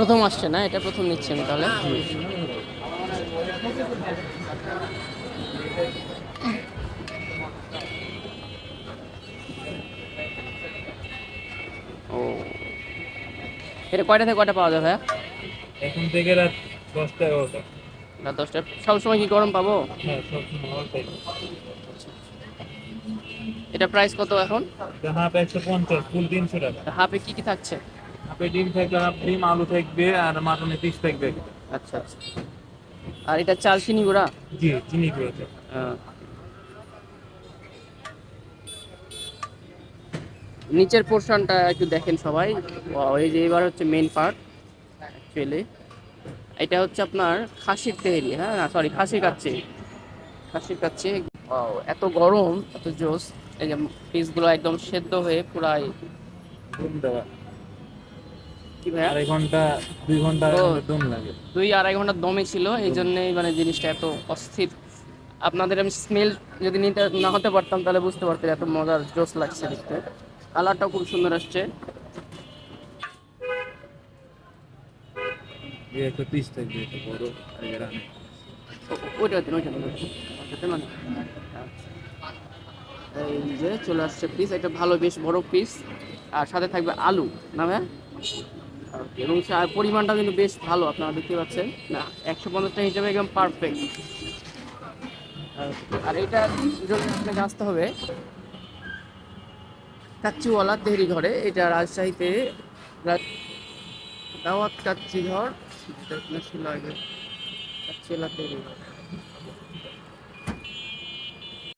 প্রথম আসছে না? এটা প্রথম নিচ্ছি আমি তাহলে। ও। এটা কয়টা থেকে কয়টা পাওয়া ভাইয়া? এখন থেকে রাত দশটা এগারোটা। রাত দশটা। সবসময় কি গরম পাবো? হ্যাঁ সবসময় এটা প্রাইস কত এখন? হাফ একশো পঞ্চাশ ফুল তিনশো টাকা। হাফে কি কি থাকছে? হাফে ডিম থাকবে ডিম আলু থাকবে আর মাটনের পিস থাকবে। আচ্ছা আচ্ছা। আর এটা চাল চিনি গুঁড়া? জি চিনি করেছে আহ। নিচের পোর্শনটা একটু দেখেন সবাই। এই যে এবার হচ্ছে মেইন পার্ট অ্যাকচুয়ালি এটা হচ্ছে আপনার খাসির তেহেরি হ্যাঁ সরি খাসির কাচ্ছে খাসির কাচ্ছে এত গরম এত জোস এই যে পিসগুলো একদম সেদ্ধ হয়ে পুরাই দেওয়া। কি ভাইয়া? আড়াই ঘণ্টা দুই ঘণ্টা ও। লাগে। দুই আড়াই ঘণ্টা দমে ছিল এই জন্যই মানে জিনিসটা এত অস্থির। আপনাদের আমি স্মেল যদি নিতে না হতে পারতাম তাহলে বুঝতে পারতেন এত মজার জোস লাগছে দেখতে। কালারটাও খুব সুন্দর আসছে। এই একটা পিস থাকবে একটা বড় আর এটা রানে। ওইটা দিন ওইটা দিন ওইটা মানে এই যে চলে আসছে পিস এটা ভালো বেশ বড় পিস আর সাথে থাকবে আলু না ভাই এবং সা- পরিমাণটা কিন্তু বেশ ভালো, আপনারা দেখতে পাচ্ছেন। না, একশো পঞ্চাশটা হিসাবে একদম পারফেক্ট আর এটা জন্য আপনাকে আসতে হবে, কাচ্চিওয়ালা তেহরি ঘরে, এটা রাজশাহীতে দাওয়াত কাচ্চি ঘর। কাচ্চিওয়ালা তেহরি ঘর।